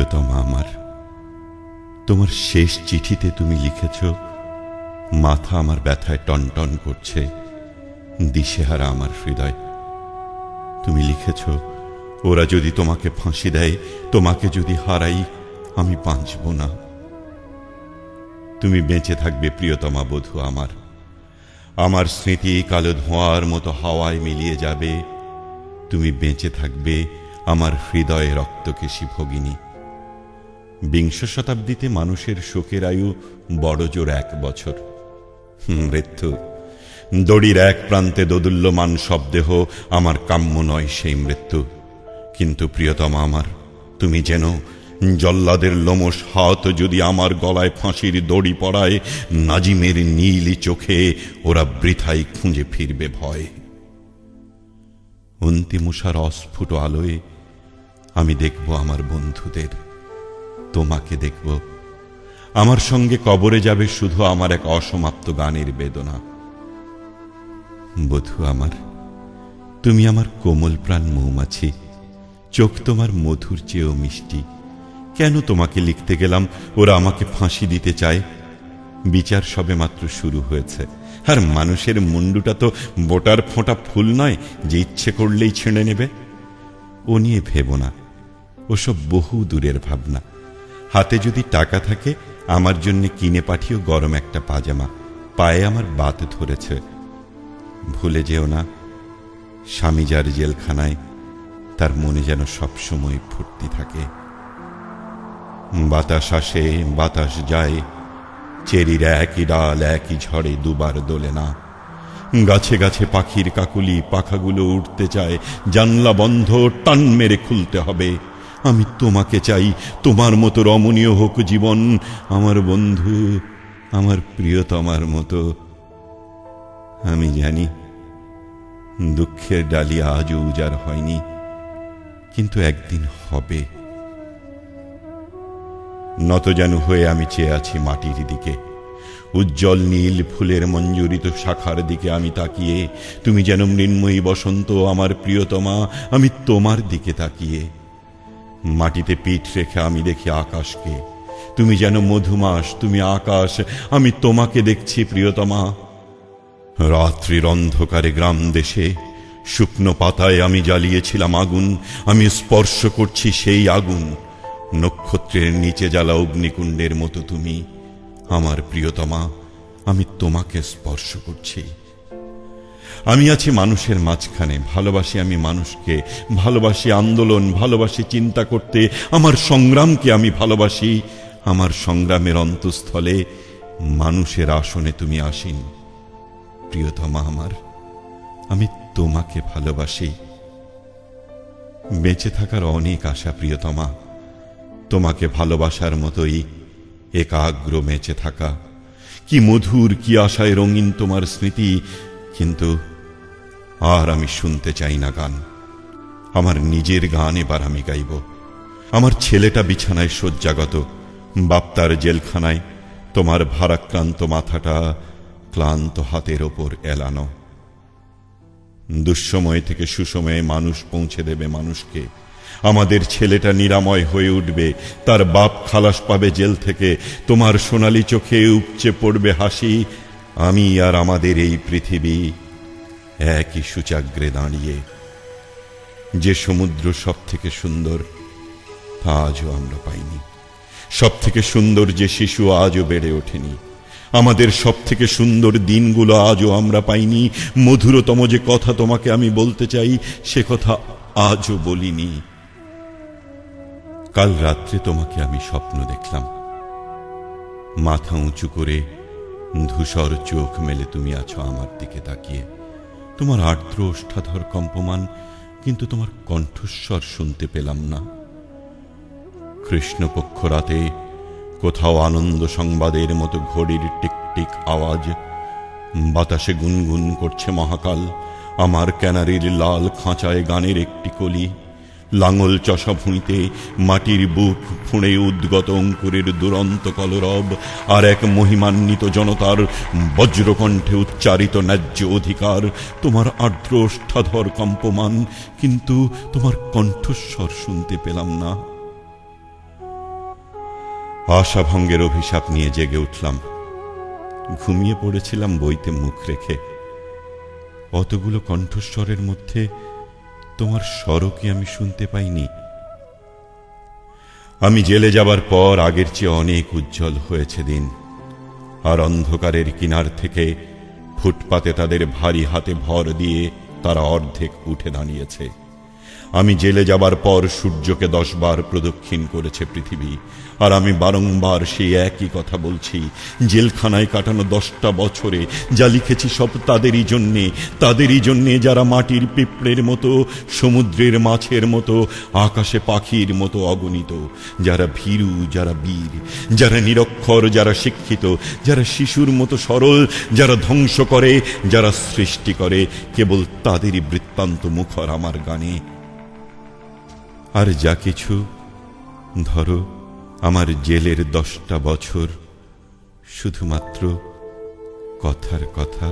প্রিয়তমা আমার, তোমার শেষ চিঠিতে তুমি লিখেছ, মাথা আমার ব্যথায় টনটন করছে, দিশেহারা আমার হৃদয়। তুমি লিখেছ, ওরা যদি তোমাকে ফাঁসি দেয়, তোমাকে যদি হারাই, আমি বাঁচব না। তুমি বেঁচে থাকবে প্রিয়তমা বধূ আমার। আমার স্মৃতি কালো ধোঁয়ার মতো হাওয়ায় মিলিয়ে যাবে। তুমি বেঁচে থাকবে আমার হৃদয়ে রক্তকেশী ভগিনী। বিংশ শতাব্দীতে মানুষের শোকের আয়ু বড় জোর এক বছর। মৃত্যু। দড়ির এক প্রান্তে দোদুল্যমান শব্দেহ আমার কাম্য নয় সেই মৃত্যু। কিন্তু প্রিয়তমা আমার, তুমি যেন জল্লাদের লোমস হাত যদি আমার গলায় ফাঁসির দড়ি পড়ায়, নাজিমের নীলি চোখে ওরা বৃথাই খুঁজে ফিরবে ভয়। অন্তিমুষার অস্ফুট আলোয় আমি দেখব আমার বন্ধুদের। তোমাকে দেখব। আমার সঙ্গে কবরে যাবে শুধু আমার এক অসমাপ্ত গানের বেদনা। বধু আমার, তুমি আমার কোমল প্রাণ মৌমাছি। চোখ তোমার মধুর চেয়েও মিষ্টি। কেন তোমাকে লিখতে গেলাম? ওরা আমাকে ফাঁসি দিতে চায়। বিচার সবে মাত্র শুরু হয়েছে। আর মানুষের মুন্ডুটা তো বোটার ফোঁটা ফুল নয়, যে ইচ্ছে করলেই ছেড়ে নেবে। ও নিয়ে ভেব না। ওসব বহু দূরের ভাবনা। হাতে যদি টাকা থাকে, আমার জন্য কিনে পাঠিও গরম একটা পাজামা। পায়ে আমার বাত ধরেছে। ভুলে যেও না, স্বামী যার জেলখানায়, তার মনে যেন সবসময় ফুর্তি থাকে। বাতাস আসে, বাতাস যায়, চেরির একই ডাল, একই ঝড়ে দুবার দোলে না। গাছে গাছে পাখির কাকুলি, পাখাগুলো উঠতে চায়, জানলা বন্ধ, টান মেরে খুলতে হবে। আমি তোমাকে চাই। তোমার মতো রমণীয় হোক জীবন। আমার বন্ধু, আমার প্রিয়তমার মতো। আমি জানি দুঃখের ডালি আজও উজার হয়নি, কিন্তু একদিন হবে। নতজানু হয়ে আমি চেয়ে আছি মাটির দিকে। উজ্জ্বল নীল ফুলের মঞ্জুরিত শাখার দিকে আমি তাকিয়ে। তুমি যেন মৃন্ময়ী বসন্ত, আমার প্রিয়তমা, আমি তোমার দিকে তাকিয়ে। মাটিতে পিঠ রেখে আমি দেখি আকাশকে। তুমি যেন মধুমাস, তুমি আকাশ, আমি তোমাকে দেখছি প্রিয়তমা। রাত্রির অন্ধকারে গ্রাম দেশে, শুকনো পাতায় আমি জ্বালিয়েছিলাম আগুন, আমি স্পর্শ করছি সেই আগুন। নক্ষত্রের নিচে জ্বালা অগ্নিকুণ্ডের মতো তুমি, আমার প্রিয়তমা, আমি তোমাকে স্পর্শ করছি। আমি আছি মানুষের মাঝখানে। ভালোবাসি আমি মানুষকে। ভালোবাসি আন্দোলন, ভালোবাসি চিন্তা করতে। আমার সংগ্রামকে আমি ভালোবাসি। আমার সংগ্রামের অন্তঃস্থলে মানুষের আসনে তুমি আসিন। প্রিয়তমা আমার, আমি তোমাকে ভালোবাসি। বেঁচে থাকার অনেক আশা প্রিয়তমা। তোমাকে ভালোবাসার মতোই একাগ্র বেঁচে থাকা। কি মধুর, কি আশায় রঙিন তোমার স্মৃতি, কিন্তু আর আমি শুনতে চাই না গান। আমার নিজের গান এবার আমি গাইব। আমার ছেলেটা বিছানায় শয্যাগত বাপ্তার জেলখানায়, তোমার ভারাক্রান্ত মাথাটা ক্লান্ত হাতের ওপর এলানো। দুঃসময় থেকে সুসময়ে মানুষ পৌঁছে দেবে মানুষকে। আমাদের ছেলেটা নিরাময় হয়ে উঠবে, তার বাপ খালাস পাবে জেল থেকে, তোমার সোনালি চোখে উপচে পড়বে হাসি। আমি আর আমাদের এই পৃথিবী একই সূচাগ্রে দাঁড়িয়ে। যে সমুদ্র সব থেকে সুন্দর আজও আমরা পাইনি। সব থেকে সুন্দর যে শিশু আজও বেড়ে ওঠেনি। আমাদের সব থেকে সুন্দর দিনগুলো আজও আমরা পাইনি। মধুরতম যে কথা তোমাকে আমি বলতে চাই, সে কথা আজও বলিনি। কাল রাত্রে তোমাকে আমি স্বপ্ন দেখলাম। মাথা উঁচু করে ধূসর চোখ মেলে তুমি আছো আমার দিকে তাকিয়ে। তোমার আর্দ্র ওষ্ঠাধর কম্পমান, কিন্তু তোমার কণ্ঠস্বর শুনতে পেলাম না। কৃষ্ণপক্ষ রাতে কোথাও আনন্দ সংবাদের মতো ঘড়ির টিকটিক আওয়াজ, বাতাসে গুনগুন করছে মহাকাল, আমার ক্যানারির লাল খাঁচায় গানের একটি কলি লাঙল চষা ভুঁইতে মাটির বুক ফুঁড়ে উদ্গত অঙ্কুরের দুরন্ত কলরব আর এক মহিমান্বিত জনতার বজ্রকণ্ঠে উচ্চারিত ন্যায্য অধিকার। তোমার আর্দ্র ওষ্ঠাধর কম্পমান, কিন্তু তোমার কণ্ঠস্বর শুনতে পেলাম না। আশাভঙ্গের অভিশাপ নিয়ে জেগে উঠলাম। ঘুমিয়ে পড়েছিলাম বইতে মুখ রেখে। অতগুলো কণ্ঠস্বরের মধ্যে তোমার স্বরও আমি শুনতে পাইনি। আমি জেলে যাবার পর আগের চেয়ে অনেক উজ্জ্বল হয়েছে দিন। আর অন্ধকারের কিনার থেকে ফুটপাতে তাদের ভারী হাতে ভর দিয়ে তারা অর্ধেক উঠে দাঁড়িয়েছে। আমি জেলে যাবার পর সূর্যকে দশবার প্রদক্ষিণ করেছে পৃথিবী। আর আমি বারংবার সেই একই কথা বলছি। জেলখানায় কাটানো দশটা বছরে যা লিখেছি সব তাদেরই জন্যে তাদেরই জন্যে যারা মাটির পিঁপড়ের মতো, সমুদ্রের মাছের মতো, আকাশে পাখির মতো অগণিত। যারা ভীরু, যারা বীর, যারা নিরক্ষর, যারা শিক্ষিত, যারা শিশুর মতো সরল, যারা ধ্বংস করে, যারা সৃষ্টি করে, কেবল তাদেরই বৃত্তান্ত মুখর আমার গানে। আর যা কিছু ধরো আমার জেলের দশটা বছর শুধুমাত্র কথার কথা।